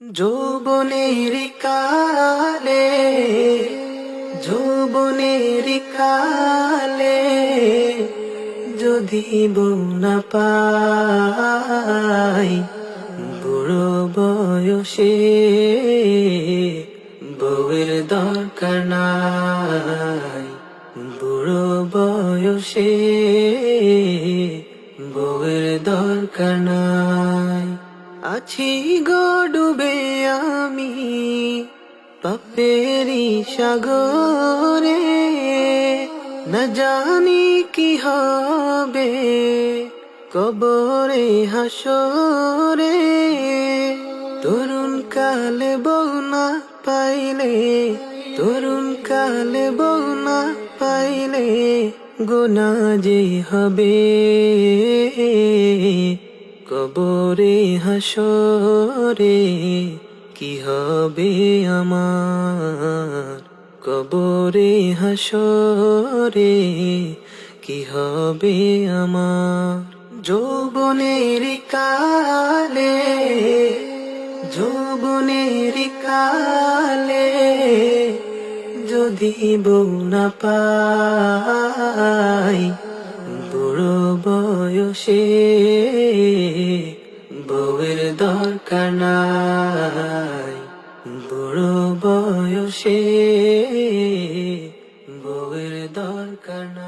যৌবনের কালে যৌবনের কালে যদি না পাই বুড়ো বয়সে বউয়ের দরকার নাই। বুড়ো বয়সে বউয়ের দরকার নাই। আছি গো ডুবে আমি পাপেরি সাগরে। না জানি কি হবে কবরে হাসরে। তরুণ কালে বউ না পাইলে, তরুণ কালে বউ না পাইলে গোনা যে হবে। কবরে হাসরে কি হবে আমার? কবরে হাসরে কি হবে আমার? যৌবনের কালে যৌবনের কালে যদি বউ না পাই, বুড়ো বয়সে বউয়ের দরকার নাই। বুড়ো বয়সে বউয়ের দরকার নাই।